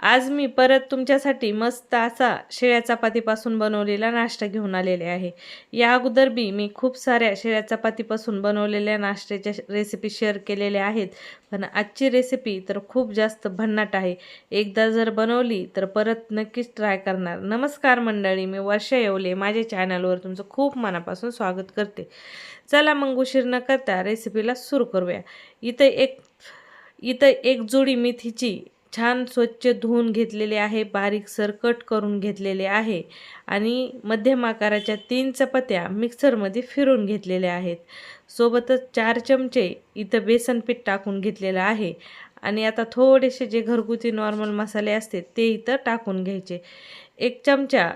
आज मी परत तुमच्यासाठी मस्त असा शेळ्या चपातीपासून बनवलेला नाश्ता घेऊन आलेले आहे. या अगोदर बी मी खूप साऱ्या शेळ्या चपातीपासून बनवलेल्या नाश्त्याच्या रेसिपी शेअर केलेल्या आहेत. पण आजची रेसिपी तर खूप जास्त भन्नाट आहे. एकदा जर बनवली तर परत नक्कीच ट्राय करणार. नमस्कार मंडळी मी वर्षा येवले. माझ्या चॅनलवर तुमचं खूप मनापासून स्वागत करते. चला मग उशीर न करता रेसिपीला सुरू करूया. इथं एक इथं एक जोडी मेथीची छान स्वच्छ धुवून घेतलेले आहे बारीक सरकट करून घेतलेले आहे आणि मध्यम आकाराच्या तीन चपात्या मिक्सरमध्ये फिरून घेतलेल्या आहेत. सोबतच चार चमचे इथं बेसन पीठ टाकून घेतलेलं आहे आणि आता थोडेसे जे घरगुती नॉर्मल मसाले असते ते इथं टाकून घ्यायचे. एक चमचा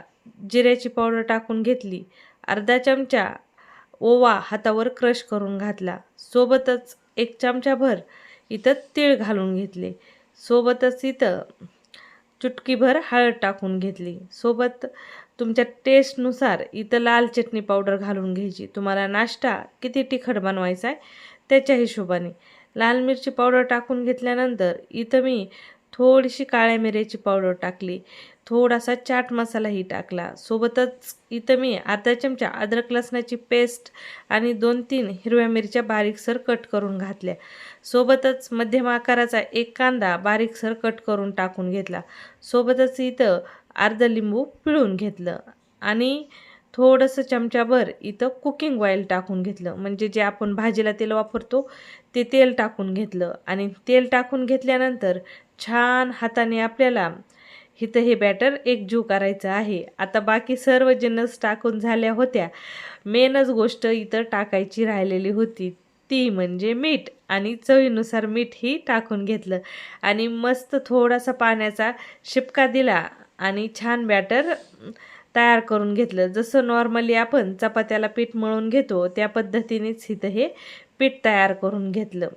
जिऱ्याची पावडर टाकून घेतली अर्धा चमचा ओवा हातावर क्रश करून घातला सोबतच एक चमचाभर इथं तीळ घालून घेतले. सोबतच इथं चुटकीभर हळद टाकून घेतली. सोबत तुमच्या टेस्टनुसार इथं लाल चटणी पावडर घालून घ्यायची. तुम्हाला नाश्ता किती तिखट बनवायचा आहे त्याच्या हिशोबाने. लाल मिरची पावडर टाकून घेतल्यानंतर इथं मी थोडीशी काळ्या मिऱ्याची पावडर टाकली. थोडासा चाट मसालाही टाकला. सोबतच इथं मी अर्धा चमचा अद्रक लसणाची पेस्ट आणि दोन तीन हिरव्या मिरच्या बारीकसर कट करून घातल्या. सोबतच मध्यम आकाराचा एक कांदा बारीकसर कट करून टाकून घेतला. सोबतच इथं अर्ध लिंबू पिळून घेतलं आणि थोडंसं चमचाभर इथं कुकिंग ऑइल टाकून घेतलं. म्हणजे जे आपण भाजीला तेल वापरतो ते तेल टाकून घेतलं. आणि तेल टाकून घेतल्यानंतर छान हाताने आपल्याला इथं हे बॅटर एकजीव करायचं आहे. आता बाकी सर्व जिन्नस टाकून झाल्या होत्या मेनच गोष्ट इथं टाकायची राहिलेली होती. ती म्हणजे मीठ आणि चवीनुसार मीठही टाकून घेतलं. आणि मस्त थोडासा पाण्याचा शिपका दिला आणि छान बॅटर तयार करून घेतलं. जसं नॉर्मली आपण चपात्याला पीठ मळून घेतो त्या पद्धतीनेच इथं हे पीठ तयार करून घेतलं.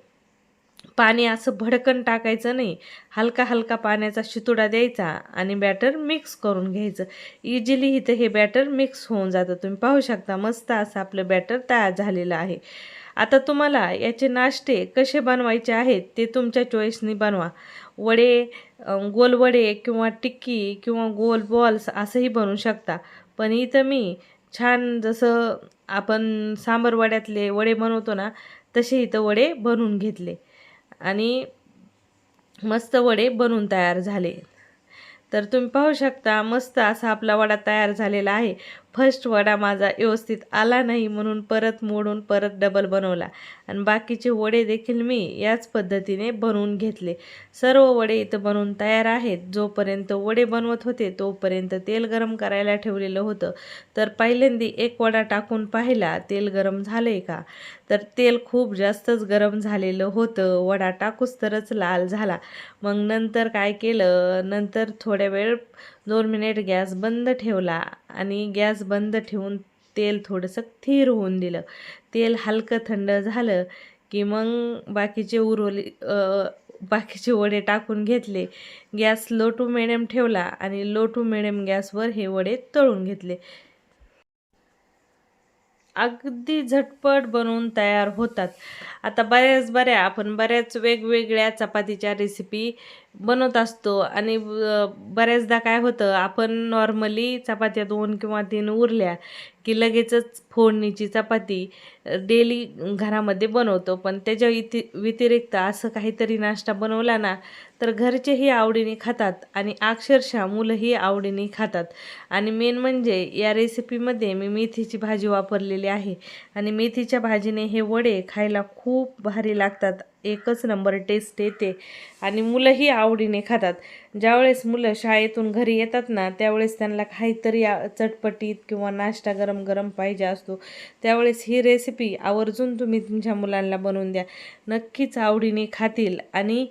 पाणी असं भडकन टाकायचं नाही. हलका हलका पाण्याचा शितुडा द्यायचा आणि बॅटर मिक्स करून घ्यायचं. इझिली इथं हे बॅटर मिक्स होऊन जातं. तुम्ही पाहू शकता मस्त असं आपलं बॅटर तयार झालेलं आहे. आता तुम्हाला याचे नाश्ते कसे बनवायचे आहेत ते तुमच्या चॉईसनी बनवा. वडे गोलवडे किंवा टिक्की किंवा गोल बॉल्स असंही बनवू शकता. पण इथं मी छान जसं आपण सांबर वड्यातले वडे बनवतो ना तसे इथं वडे बनवून घेतले. आणि मस्त वडे बनून तयार झाले. तर तुम्ही पाहू शकता मस्त असा आपला वडा तयार झालेला आहे. फर्स्ट वडा माझा व्यवस्थित आला नाही म्हणून परत मोडून परत डबल बनवला. आणि बाकीचे वडे देखील मी याच पद्धतीने बनवून घेतले. सर्व वडे इथं बनवून तयार आहेत. जोपर्यंत वडे बनवत होते तोपर्यंत तेल गरम करायला ठेवलेलं होतं. तर पहिल्यांदी एक वडा टाकून पाहिला तेल गरम झाले का? तर तेल खूप जास्तच गरम झालेलं होतं. वडा टाकूच तरच लाल झाला. मग नंतर काय केलं? नंतर थोड्या वेळ दोन मिनिट गॅस बंद ठेवला. आणि गॅस बंद ठेवून तेल थोडंसं थीर होऊन दिलं. तेल हलकं थंड झालं की मग बाकीचे उरवले बाकीचे वडे टाकून घेतले. गॅस लो टू मिडियम ठेवला आणि लो टू मिडियम गॅसवर हे वडे तळून घेतले. अगदी झटपट बनवून तयार होतात. आता बऱ्याच बऱ्या आपण बऱ्याच वेगवेगळ्या चपातीच्या रेसिपी बनवत असतो आणि बऱ्याचदा काय होतं आपण नॉर्मली चपात्या दोन किंवा तीन उरल्या की लगेचच फोडणीची चपाती डेली घरामध्ये बनवतो. पण त्याच्या इति व्यतिरिक्त असं काहीतरी नाश्ता बनवला ना तर घरचेही आवडीने खातात आणि अक्षरशः मुलंही आवडीने खातात. आणि मेन म्हणजे या रेसिपीमध्ये मी मेथीची भाजी वापरलेली आहे. आणि मेथीच्या भाजीने हे वडे खायला खूप भारी लागतात. एकच नंबर टेस्ट येते. आणि मुलंही आवडीने खातात. ज्यावेळेस मुलं शाळेतून घरी येतात ना त्यावेळेस त्यांना काहीतरी चटपटीत किंवा नाश्ता गरम गरम पाहिजे असतो. त्यावेळेस ही रेसिपी आवर्जून तुम्ही तुमच्या मुलांना बनवून द्या. नक्कीच आवडीने खातील. आणि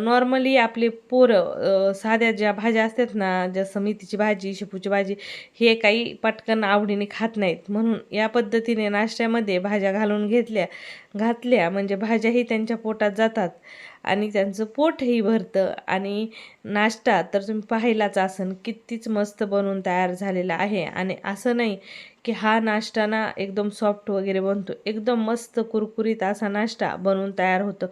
नॉर्मली आपले पोरं साध्या ज्या भाज्या असतात ना जसं मेथीची भाजी शेपूची भाजी हे काही पटकन आवडीने खात नाहीत. म्हणून या पद्धतीने नाश्त्यामध्ये भाज्या घालून घेतल्या घातल्या. म्हणजे भाज्याही त्यांच्या पोटात जातात. आणि त्यांचं पोटही भरतं. आणि नाश्ता तर तुम्ही पाहिलाच आसन कितीच मस्त बनवून तयार झालेला आहे. आणि असं नाही की हा नाश्ता ना एकदम सॉफ्ट वगैरे बनतो. एकदम मस्त कुरकुरीत असा नाश्ता बनवून तयार होतो.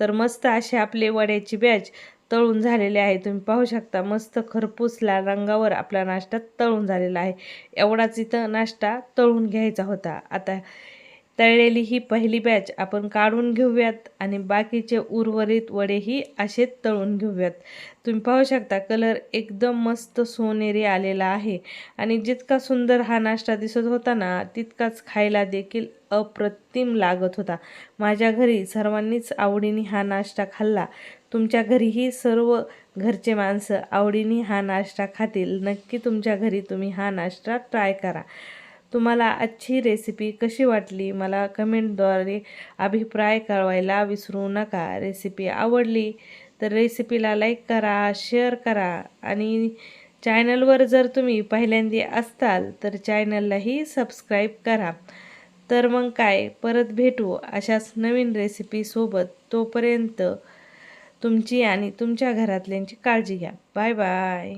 तर मस्त असे आपले वड्याची बॅच तळून झालेले आहे. तुम्ही पाहू शकता मस्त खरपूस लाल रंगावर आपला नाश्ता तळून झालेला आहे. एवढाच इथं नाश्ता तळून घ्यायचा होता. आता तळलेली ही पहिली बॅच आपण काढून घेऊयात आणि बाकीचे उर्वरित वडेही असेच तळून घेऊयात. तुम्ही पाहू शकता कलर एकदम मस्त सोनेरी आलेला आहे. आणि जितका सुंदर हा नाश्ता दिसत होता ना तितकाच खायला देखील अप्रतिम लागत होता. माझ्या घरी सर्वांनीच आवडीने हा नाश्ता खाल्ला. तुमच्या घरीही सर्व घरचे माणसं आवडीने हा नाश्ता खातील. नक्की तुमच्या घरी तुम्ही हा नाश्ता ट्राय करा. तुम्हाला आजची रेसिपी कशी वाटली? मला कमेंटद्वारे अभिप्राय कळवायला विसरू नका. रेसिपी आवडली तर रेसिपीला लाईक करा शेअर करा आणि चॅनलवर जर तुम्ही पहिल्यांदा असताल तर चॅनललाही सबस्क्राईब करा. तर मग काय? परत भेटू अशाच नवीन रेसिपीसोबत तोपर्यंत तुमची आणि तुमच्या घरातल्यांची काळजी घ्या. Bye bye